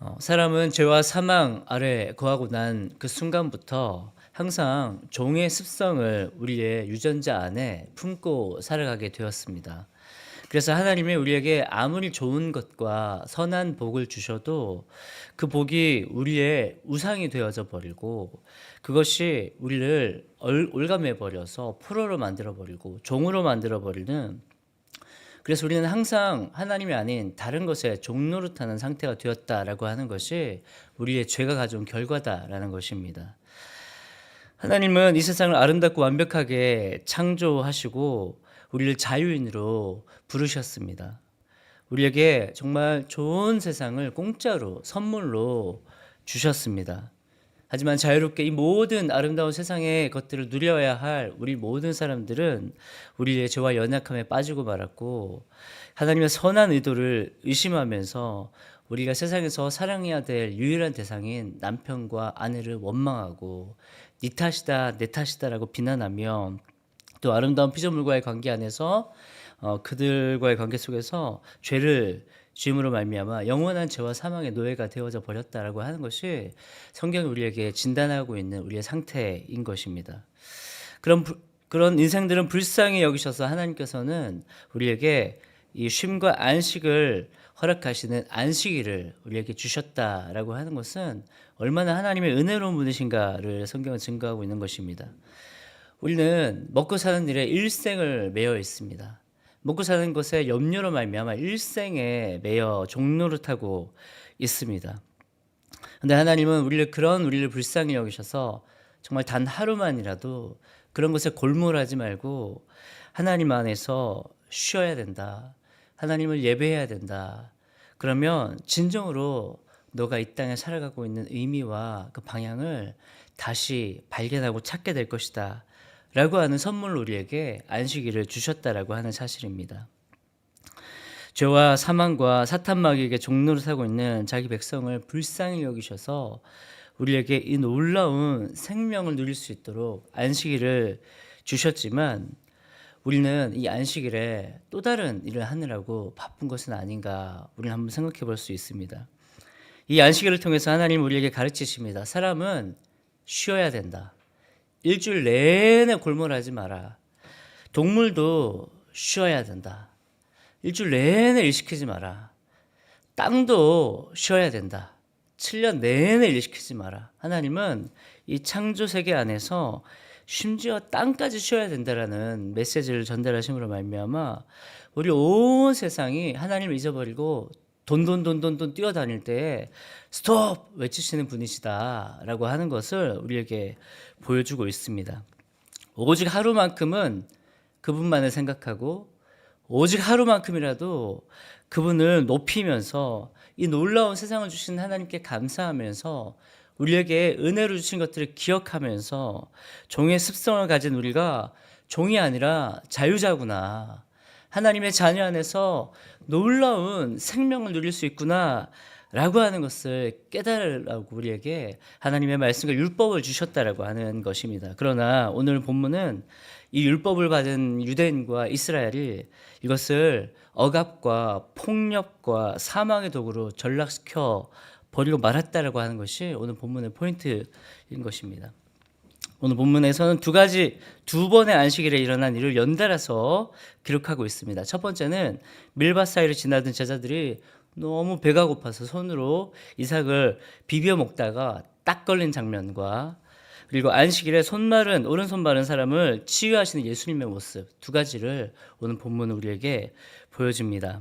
어, 사람은 죄와 사망 아래 거하고 난 그 순간부터 항상 종의 습성을 우리의 유전자 안에 품고 살아가게 되었습니다. 그래서 하나님이 우리에게 아무리 좋은 것과 선한 복을 주셔도 그 복이 우리의 우상이 되어져 버리고 그것이 우리를 얼- 올감해 버려서 포로로 만들어 버리고 종으로 만들어 버리는 그래서 우리는 항상 하나님이 아닌 다른 것에 종노릇하는 상태가 되었다라고 하는 것이 우리의 죄가 가져온 결과다라는 것입니다. 하나님은 이 세상을 아름답고 완벽하게 창조하시고 우리를 자유인으로 부르셨습니다. 우리에게 정말 좋은 세상을 공짜로 선물로 주셨습니다. 하지만 자유롭게 이 모든 아름다운 세상의 것들을 누려야 할 우리 모든 사람들은 우리의 죄와 연약함에 빠지고 말았고 하나님의 선한 의도를 의심하면서 우리가 세상에서 사랑해야 될 유일한 대상인 남편과 아내를 원망하고 네 탓이다 내 탓이다라고 비난하며 또 아름다운 피조물과의 관계 안에서 어, 그들과의 관계 속에서 죄를 지음으로 말미암아 영원한 죄와 사망의 노예가 되어져 버렸다라고 하는 것이 성경이 우리에게 진단하고 있는 우리의 상태인 것입니다. 그런 불- 그런 인생들은 불쌍히 여기셔서 하나님께서는 우리에게 이 쉼과 안식을 허락하시는 안식일을 우리에게 주셨다라고 하는 것은 얼마나 하나님의 은혜로운 분이신가를 성경은 증거하고 있는 것입니다. 우리는 먹고 사는 일에 일생을 매여 있습니다. 먹고 사는 것에 염려로 말미암아 일생에 매여 종노릇하고 있습니다. 근데 하나님은 우리를 그런 우리를 불쌍히 여기셔서 정말 단 하루만이라도 그런 것에 골몰하지 말고 하나님 안에서 쉬어야 된다. 하나님을 예배해야 된다. 그러면 진정으로 너가 이 땅에 살아가고 있는 의미와 그 방향을 다시 발견하고 찾게 될 것이다. 라고 하는 선물로 우리에게 안식일을 주셨다라고 하는 사실입니다. 죄와 사망과 사탄 마귀에게 종로를 사고 있는 자기 백성을 불쌍히 여기셔서 우리에게 이 놀라운 생명을 누릴 수 있도록 안식일을 주셨지만 우리는 이 안식일에 또 다른 일을 하느라고 바쁜 것은 아닌가 우리는 한번 생각해 볼 수 있습니다. 이 안식일을 통해서 하나님 우리에게 가르치십니다. 사람은 쉬어야 된다. 일주일 내내 골몰하지 마라. 동물도 쉬어야 된다. 일주일 내내 일 시키지 마라. 땅도 쉬어야 된다. 7년 내내 일 시키지 마라. 하나님은 이 창조 세계 안에서 심지어 땅까지 쉬어야 된다라는 메시지를 전달하심으로 말미암아 우리 온 세상이 하나님을 잊어버리고 돈돈돈돈돈 뛰어다닐 때에 스톱 외치시는 분이시다라고 하는 것을 우리에게 보여주고 있습니다. 오직 하루만큼은 그분만을 생각하고 오직 하루만큼이라도 그분을 높이면서 이 놀라운 세상을 주신 하나님께 감사하면서 우리에게 은혜로 주신 것들을 기억하면서 종의 습성을 가진 우리가 종이 아니라 자유자구나. 하나님의 자녀 안에서 놀라운 생명을 누릴 수 있구나. 라고 하는 것을 깨달으라고 우리에게 하나님의 말씀과 율법을 주셨다라고 하는 것입니다. 그러나 오늘 본문은 이 율법을 받은 유대인과 이스라엘이 이것을 억압과 폭력과 사망의 도구로 전락시켜 버리고 말았다라고 하는 것이 오늘 본문의 포인트인 것입니다. 오늘 본문에서는 두 가지 두 번의 안식일에 일어난 일을 연달아서 기록하고 있습니다. 첫 번째는 밀밭 사이를 지나던 제자들이 너무 배가 고파서 손으로 이삭을 비벼 먹다가 딱 걸린 장면과 그리고 안식일에 손마른 오른손 마른 사람을 치유하시는 예수님의 모습 두 가지를 오늘 본문은 우리에게 보여줍니다.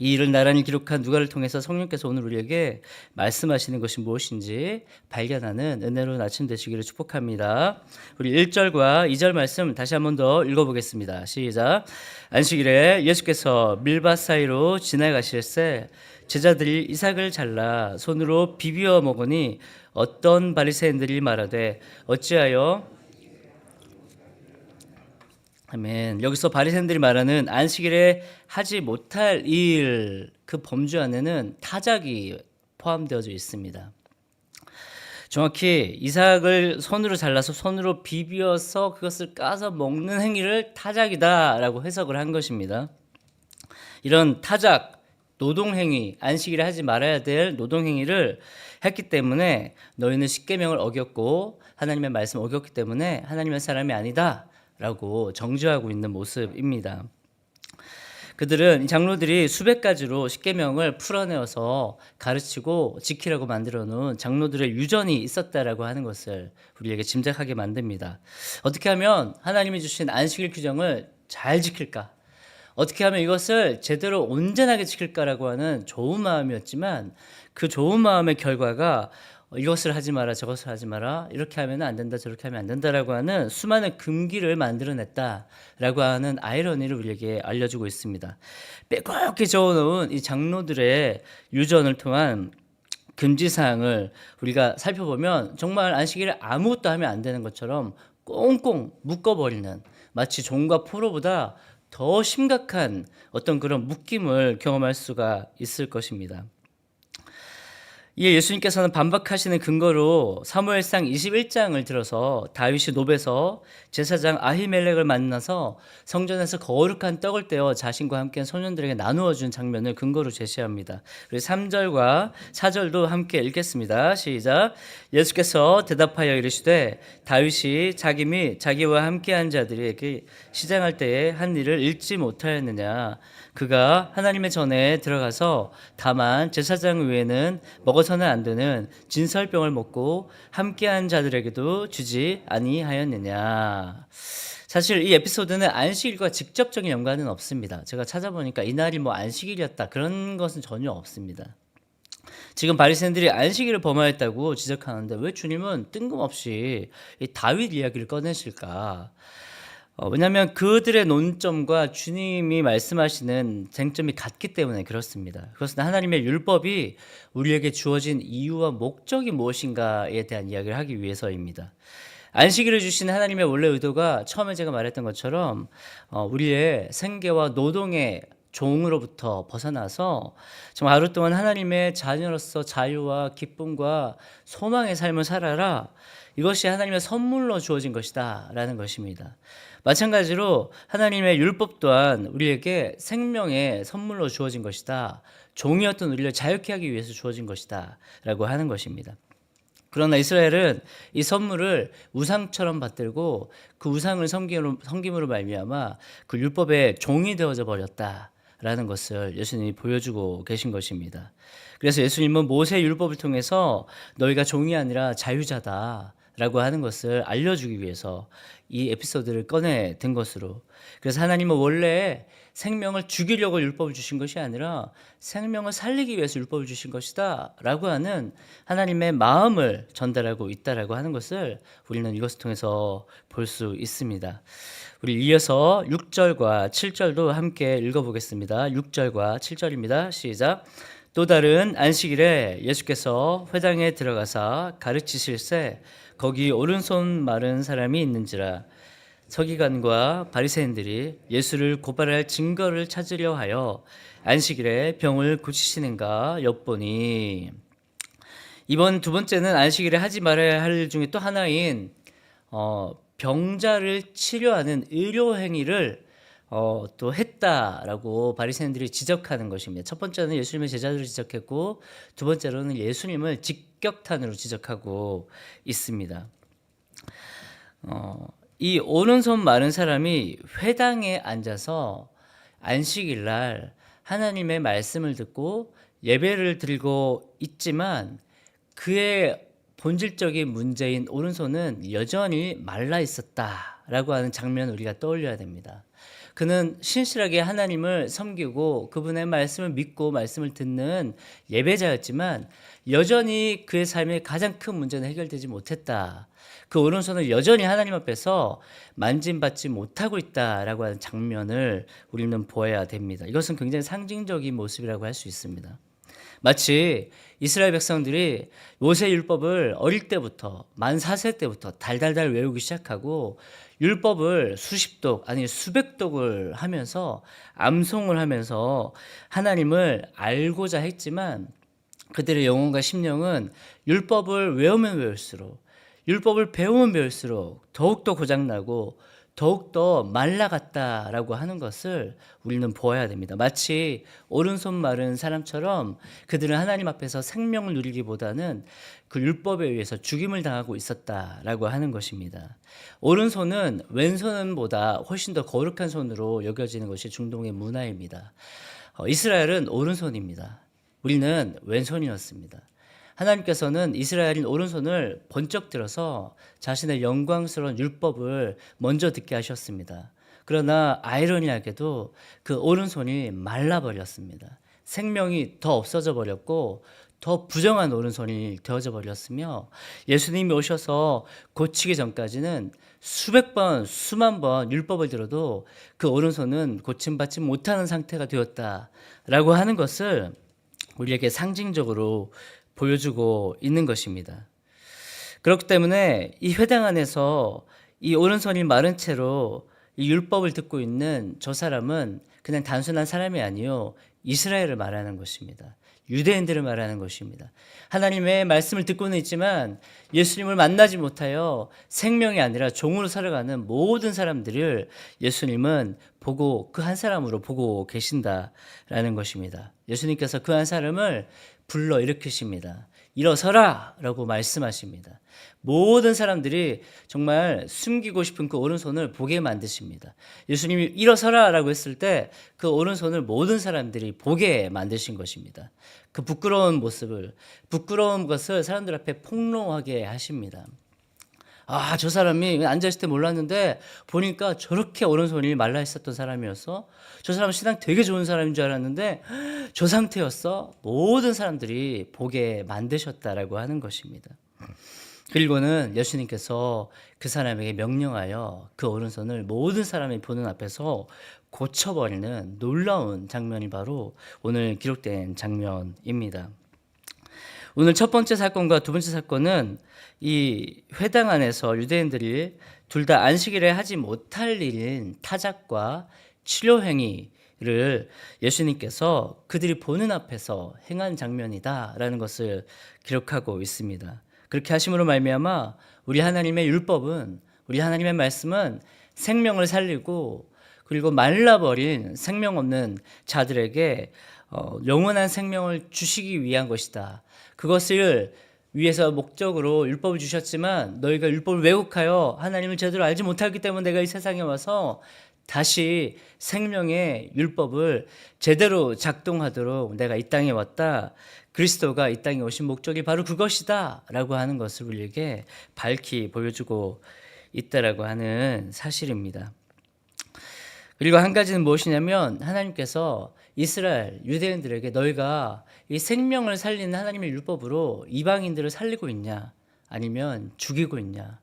이 일을 나란히 기록한 누가를 통해서 성령께서 오늘 우리에게 말씀하시는 것이 무엇인지 발견하는 은혜로운 아침 되시기를 축복합니다. 우리 1절과 2절 말씀 다시 한 번 더 읽어보겠습니다. 시작. 안식일에 예수께서 밀밭 사이로 지나가실새 제자들이 이삭을 잘라 손으로 비비어 먹으니 어떤 바리새인들이 말하되 어찌하여 아멘. 여기서 바리새인들이 말하는 안식일에 하지 못할 일 그 범주 안에는 타작이 포함되어져 있습니다. 정확히 이삭을 손으로 잘라서 손으로 비비어서 그것을 까서 먹는 행위를 타작이다라고 해석을 한 것입니다. 이런 타작, 노동 행위, 안식일에 하지 말아야 될 노동 행위를 했기 때문에 너희는 십계명을 어겼고 하나님의 말씀을 어겼기 때문에 하나님의 사람이 아니다 라고 정죄하고 있는 모습입니다. 그들은 이 장로들이 수백 가지로 십계명을 풀어내어서 가르치고 지키라고 만들어 놓은 장로들의 유전이 있었다라고 하는 것을 우리에게 짐작하게 만듭니다. 어떻게 하면 하나님이 주신 안식일 규정을 잘 지킬까? 어떻게 하면 이것을 제대로 온전하게 지킬까라고 하는 좋은 마음이었지만 그 좋은 마음의 결과가 이것을 하지 마라 저것을 하지 마라 이렇게 하면 안 된다 저렇게 하면 안 된다라고 하는 수많은 금기를 만들어냈다라고 하는 아이러니를 우리에게 알려주고 있습니다. 빼곡히 적어놓은 이 장로들의 유전을 통한 금지 사항을 우리가 살펴보면 정말 안식일에 아무것도 하면 안 되는 것처럼 꽁꽁 묶어버리는 마치 종과 포로보다 더 심각한 어떤 그런 묶임을 경험할 수가 있을 것입니다. 이에 예수님께서는 반박하시는 근거로 사무엘상 21장을 들어서 다윗이 노베서 제사장 아히멜렉을 만나서 성전에서 거룩한 떡을 떼어 자신과 함께 소년들에게 나누어 준 장면을 근거로 제시합니다. 그리고 3절과 4절도 함께 읽겠습니다. 시작. 예수께서 대답하여 이르시되 다윗이 자기 및 자기와 함께한 자들에게 시장할 때에 한 일을 읽지 못하였느냐 그가 하나님의 전에 들어가서 다만 제사장 외에는 먹어서는 안 되는 진설병을 먹고 함께한 자들에게도 주지 아니하였느냐. 사실 이 에피소드는 안식일과 직접적인 연관은 없습니다. 제가 찾아보니까 이날이 뭐 안식일이었다 그런 것은 전혀 없습니다. 지금 바리새인들이 안식일을 범하였다고 지적하는데 왜 주님은 뜬금없이 이 다윗 이야기를 꺼내실까? 어, 왜냐하면 그들의 논점과 주님이 말씀하시는 쟁점이 같기 때문에 그렇습니다. 그것은 하나님의 율법이 우리에게 주어진 이유와 목적이 무엇인가에 대한 이야기를 하기 위해서입니다. 안식일을 주신 하나님의 원래 의도가 처음에 제가 말했던 것처럼 어, 우리의 생계와 노동의 종으로부터 벗어나서 정말 하루 동안 하나님의 자녀로서 자유와 기쁨과 소망의 삶을 살아라. 이것이 하나님의 선물로 주어진 것이다라는 것입니다. 마찬가지로 하나님의 율법 또한 우리에게 생명의 선물로 주어진 것이다. 종이었던 우리를 자유케 하기 위해서 주어진 것이다라고 하는 것입니다. 그러나 이스라엘은 이 선물을 우상처럼 받들고 그 우상을 섬김으로, 섬김으로 말미암아 그 율법의 종이 되어져 버렸다 라는 것을 예수님이 보여주고 계신 것입니다. 그래서 예수님은 모세 율법을 통해서 너희가 종이 아니라 자유자다. 라고 하는 것을 알려주기 위해서 이 에피소드를 꺼내 든 것으로 그래서 하나님은 원래 생명을 죽이려고 율법을 주신 것이 아니라 생명을 살리기 위해서 율법을 주신 것이다 라고 하는 하나님의 마음을 전달하고 있다라고 하는 것을 우리는 이것을 통해서 볼 수 있습니다. 우리 이어서 6절과 7절도 함께 읽어보겠습니다. 6절과 7절입니다. 시작. 또 다른 안식일에 예수께서 회당에 들어가사 가르치실새 거기 오른손 마른 사람이 있는지라 서기관과 바리새인들이 예수를 고발할 증거를 찾으려 하여 안식일에 병을 고치시는가 엿보니. 이번 두 번째는 안식일에 하지 말아야 할 일 중에 또 하나인 어, 병자를 치료하는 의료 행위를 어, 또 했다라고 바리새인들이 지적하는 것입니다. 첫 번째는 예수님의 제자들을 지적했고 두 번째로는 예수님을 직격탄으로 지적하고 있습니다. 어, 이 오른손 마른 사람이 회당에 앉아서 안식일 날 하나님의 말씀을 듣고 예배를 드리고 있지만 그의 본질적인 문제인 오른손은 여전히 말라 있었다라고 하는 장면을 우리가 떠올려야 됩니다. 그는 신실하게 하나님을 섬기고 그분의 말씀을 믿고 말씀을 듣는 예배자였지만 여전히 그의 삶의 가장 큰 문제는 해결되지 못했다. 그 오른손은 여전히 하나님 앞에서 만짐받지 못하고 있다라고 하는 장면을 우리는 보아야 됩니다. 이것은 굉장히 상징적인 모습이라고 할 수 있습니다. 마치 이스라엘 백성들이 모세 율법을 어릴 때부터 만 4세 때부터 달달달 외우기 시작하고 율법을 수십 독 아니 수백 독을 하면서 암송을 하면서 하나님을 알고자 했지만 그들의 영혼과 심령은 율법을 외우면 외울수록 율법을 배우면 배울수록 더욱더 고장나고 더욱더 말라갔다라고 하는 것을 우리는 보아야 됩니다. 마치 오른손 마른 사람처럼 그들은 하나님 앞에서 생명을 누리기보다는 그 율법에 의해서 죽임을 당하고 있었다라고 하는 것입니다. 오른손은 왼손보다 훨씬 더 거룩한 손으로 여겨지는 것이 중동의 문화입니다. 어, 이스라엘은 오른손입니다. 우리는 왼손이었습니다. 하나님께서는 이스라엘인 오른손을 번쩍 들어서 자신의 영광스러운 율법을 먼저 듣게 하셨습니다. 그러나 아이러니하게도 그 오른손이 말라버렸습니다. 생명이 더 없어져 버렸고 더 부정한 오른손이 되어져 버렸으며 예수님이 오셔서 고치기 전까지는 수백 번, 수만 번 율법을 들어도 그 오른손은 고침받지 못하는 상태가 되었다라고 하는 것을 우리에게 상징적으로 보여주고 있는 것입니다. 그렇기 때문에 이 회당 안에서 이 오른손이 마른 채로 이 율법을 듣고 있는 저 사람은 그냥 단순한 사람이 아니요 이스라엘을 말하는 것입니다. 유대인들을 말하는 것입니다. 하나님의 말씀을 듣고는 있지만 예수님을 만나지 못하여 생명이 아니라 종으로 살아가는 모든 사람들을 예수님은 보고 그 한 사람으로 보고 계신다라는 것입니다. 예수님께서 그 한 사람을 불러 일으키십니다. 일어서라! 라고 말씀하십니다. 모든 사람들이 정말 숨기고 싶은 그 오른손을 보게 만드십니다. 예수님이 일어서라! 라고 했을 때 그 오른손을 모든 사람들이 보게 만드신 것입니다. 그 부끄러운 모습을, 부끄러운 것을 사람들 앞에 폭로하게 하십니다. 아, 저 사람이 앉아있을 때 몰랐는데 보니까 저렇게 오른손이 말라 있었던 사람이었어. 저 사람 신앙 되게 좋은 사람인 줄 알았는데 저 상태였어. 모든 사람들이 보게 만드셨다라고 하는 것입니다. 그리고는 예수님께서 그 사람에게 명령하여 그 오른손을 모든 사람이 보는 앞에서 고쳐버리는 놀라운 장면이 바로 오늘 기록된 장면입니다. 오늘 첫 번째 사건과 두 번째 사건은 이 회당 안에서 유대인들이 둘 다 안식일에 하지 못할 일인 타작과 치료 행위를 예수님께서 그들이 보는 앞에서 행한 장면이다라는 것을 기록하고 있습니다. 그렇게 하심으로 말미암아 우리 하나님의 율법은 우리 하나님의 말씀은 생명을 살리고 그리고 말라버린 생명 없는 자들에게 어, 영원한 생명을 주시기 위한 것이다. 그것을 위해서 목적으로 율법을 주셨지만 너희가 율법을 왜곡하여 하나님을 제대로 알지 못하기 때문에 내가 이 세상에 와서 다시 생명의 율법을 제대로 작동하도록 내가 이 땅에 왔다. 그리스도가 이 땅에 오신 목적이 바로 그것이다. 라고 하는 것을 우리에게 밝히 보여주고 있다라고 하는 사실입니다. 그리고 한 가지는 무엇이냐면 하나님께서 이스라엘 유대인들에게 너희가 이 생명을 살리는 하나님의 율법으로 이방인들을 살리고 있냐? 아니면 죽이고 있냐?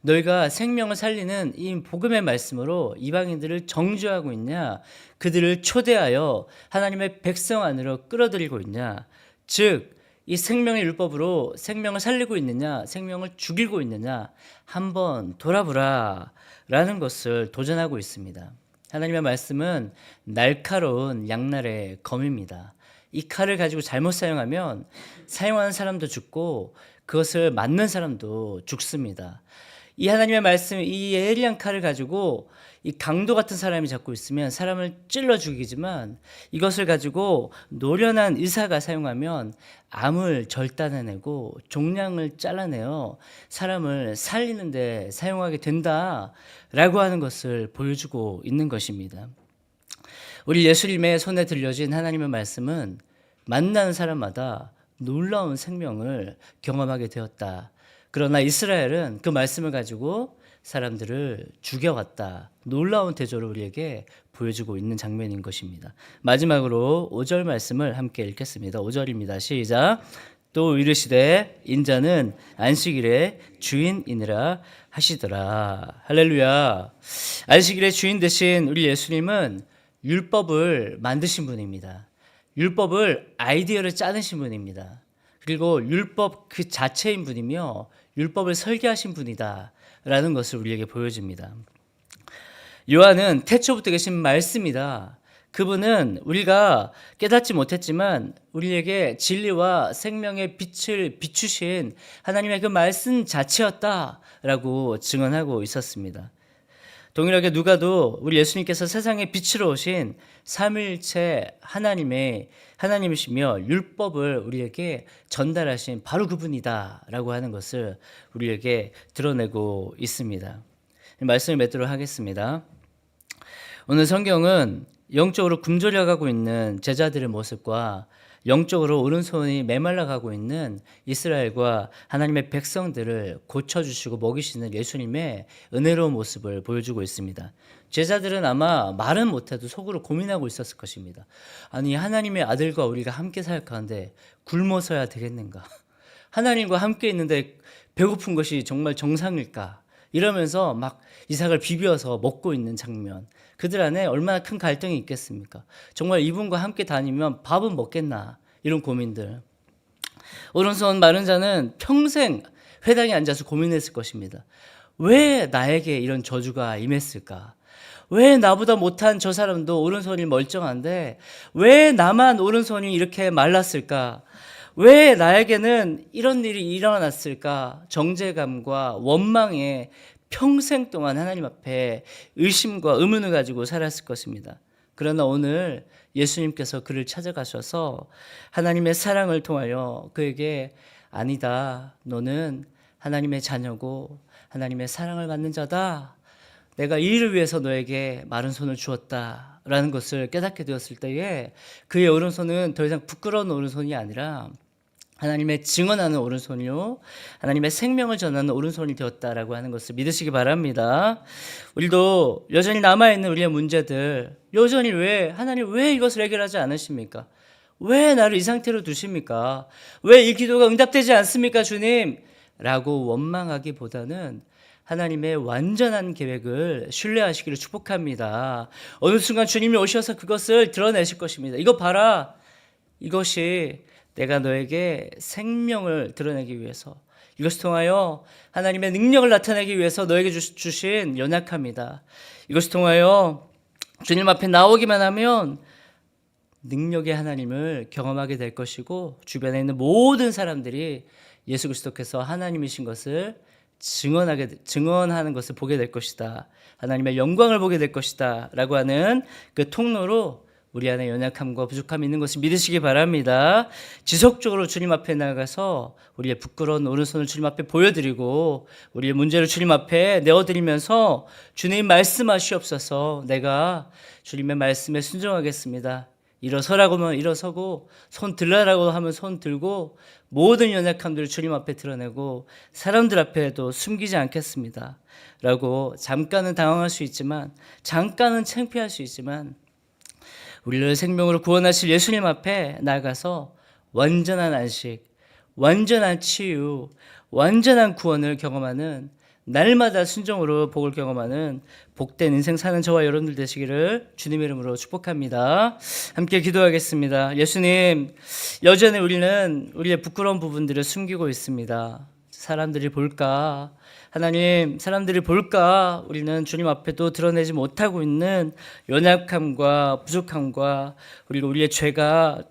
너희가 생명을 살리는 이 복음의 말씀으로 이방인들을 정죄하고 있냐? 그들을 초대하여 하나님의 백성 안으로 끌어들이고 있냐? 즉 이 생명의 율법으로 생명을 살리고 있느냐? 생명을 죽이고 있느냐? 한번 돌아보라 라는 것을 도전하고 있습니다. 하나님의 말씀은 날카로운 양날의 검입니다. 이 칼을 가지고 잘못 사용하면 사용하는 사람도 죽고 그것을 맞는 사람도 죽습니다. 이 하나님의 말씀, 이 예리한 칼을 가지고 이 강도 같은 사람이 잡고 있으면 사람을 찔러 죽이지만 이것을 가지고 노련한 의사가 사용하면 암을 절단해내고 종양을 잘라내어 사람을 살리는데 사용하게 된다라고 하는 것을 보여주고 있는 것입니다. 우리 예수님의 손에 들려진 하나님의 말씀은 만나는 사람마다 놀라운 생명을 경험하게 되었다. 그러나 이스라엘은 그 말씀을 가지고 사람들을 죽여왔다. 놀라운 대조를 우리에게 보여주고 있는 장면인 것입니다. 마지막으로 5절 말씀을 함께 읽겠습니다. 5절입니다. 시작. 또 이르시되 인자는 안식일의 주인이니라 하시더라. 할렐루야. 안식일의 주인 되신 우리 예수님은 율법을 만드신 분입니다. 율법을 아이디어를 짜내신 분입니다. 그리고 율법 그 자체인 분이며 율법을 설계하신 분이다. 라는 것을 우리에게 보여줍니다. 요한은 태초부터 계신 말씀이다. 그분은 우리가 깨닫지 못했지만 우리에게 진리와 생명의 빛을 비추신 하나님의 그 말씀 자체였다라고 증언하고 있었습니다. 동일하게 누가도 우리 예수님께서 세상에 빛으로 오신 삼일체 하나님의 하나님이시며 율법을 우리에게 전달하신 바로 그분이다라고 하는 것을 우리에게 드러내고 있습니다. 말씀을 맺도록 하겠습니다. 오늘 성경은 영적으로 굶주려가고 있는 제자들의 모습과 영적으로 오른손이 메말라 가고 있는 이스라엘과 하나님의 백성들을 고쳐주시고 먹이시는 예수님의 은혜로운 모습을 보여주고 있습니다. 제자들은 아마 말은 못해도 속으로 고민하고 있었을 것입니다. 아니 하나님의 아들과 우리가 함께 살까는데 굶어서야 되겠는가? 하나님과 함께 있는데 배고픈 것이 정말 정상일까? 이러면서 막 이삭을 비벼서 먹고 있는 장면. 그들 안에 얼마나 큰 갈등이 있겠습니까? 정말 이분과 함께 다니면 밥은 먹겠나? 이런 고민들. 오른손 마른 자는 평생 회당에 앉아서 고민했을 것입니다. 왜 나에게 이런 저주가 임했을까? 왜 나보다 못한 저 사람도 오른손이 멀쩡한데 왜 나만 오른손이 이렇게 말랐을까? 왜 나에게는 이런 일이 일어났을까? 정제감과 원망에 평생 동안 하나님 앞에 의심과 의문을 가지고 살았을 것입니다. 그러나 오늘 예수님께서 그를 찾아가셔서 하나님의 사랑을 통하여 그에게 아니다. 너는 하나님의 자녀고 하나님의 사랑을 받는 자다. 내가 이 일을 위해서 너에게 마른 손을 주었다. 라는 것을 깨닫게 되었을 때에 그의 오른손은 더 이상 부끄러운 오른손이 아니라 하나님의 증언하는 오른손이요. 하나님의 생명을 전하는 오른손이 되었다라고 하는 것을 믿으시기 바랍니다. 우리도 여전히 남아있는 우리의 문제들, 여전히 왜, 하나님 왜 이것을 해결하지 않으십니까? 왜 나를 이 상태로 두십니까? 왜 이 기도가 응답되지 않습니까, 주님? 라고 원망하기보다는 하나님의 완전한 계획을 신뢰하시기를 축복합니다. 어느 순간 주님이 오셔서 그것을 드러내실 것입니다. 이거 봐라. 이것이 내가 너에게 생명을 드러내기 위해서 이것을 통하여 하나님의 능력을 나타내기 위해서 너에게 주, 주신 연약함이다. 이것을 통하여 주님 앞에 나오기만 하면 능력의 하나님을 경험하게 될 것이고 주변에 있는 모든 사람들이 예수 그리스도께서 하나님이신 것을 증언하게 증언하는 것을 보게 될 것이다. 하나님의 영광을 보게 될 것이다라고 하는 그 통로로 우리 안에 연약함과 부족함이 있는 것을 믿으시기 바랍니다. 지속적으로 주님 앞에 나가서 우리의 부끄러운 오른손을 주님 앞에 보여드리고 우리의 문제를 주님 앞에 내어드리면서 주님 말씀하시옵소서 내가 주님의 말씀에 순종하겠습니다. 일어서라고 하면 일어서고 손 들라라고 하면 손 들고 모든 연약함들을 주님 앞에 드러내고 사람들 앞에도 숨기지 않겠습니다. 라고 잠깐은 당황할 수 있지만 잠깐은 창피할 수 있지만 우리를 생명으로 구원하실 예수님 앞에 나가서 완전한 안식, 완전한 치유, 완전한 구원을 경험하는 날마다 순종으로 복을 경험하는 복된 인생 사는 저와 여러분들 되시기를 주님의 이름으로 축복합니다. 함께 기도하겠습니다. 예수님, 여전히 우리는 우리의 부끄러운 부분들을 숨기고 있습니다. 사람들이 볼까? 하나님, 사람들이 볼까? 우리는 주님 앞에도 드러내지 못하고 있는 연약함과 부족함과 그리고 우리의 죄가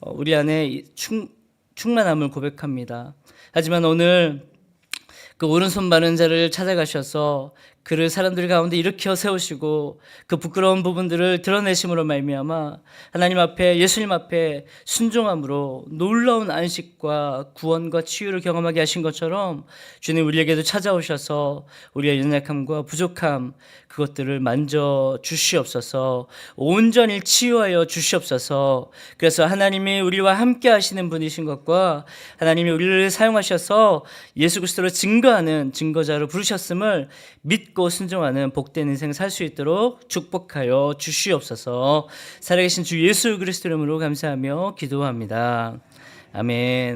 어, 우리 안에 충, 충만함을 고백합니다. 하지만 오늘 그 오른손 마른 자를 찾아가셔서 그를 사람들 가운데 일으켜 세우시고 그 부끄러운 부분들을 드러내심으로 말미암아 하나님 앞에 예수님 앞에 순종함으로 놀라운 안식과 구원과 치유를 경험하게 하신 것처럼 주님 우리에게도 찾아오셔서 우리의 연약함과 부족함 그것들을 만져 주시옵소서 온전히 치유하여 주시옵소서. 그래서 하나님이 우리와 함께 하시는 분이신 것과 하나님이 우리를 사용하셔서 예수 그리스도를 증거하는 증거자로 부르셨음을 믿고 순종하는 복된 인생 살 수 있도록 축복하여 주시옵소서. 살아계신 주 예수 그리스도 이름으로 감사하며 기도합니다. 아멘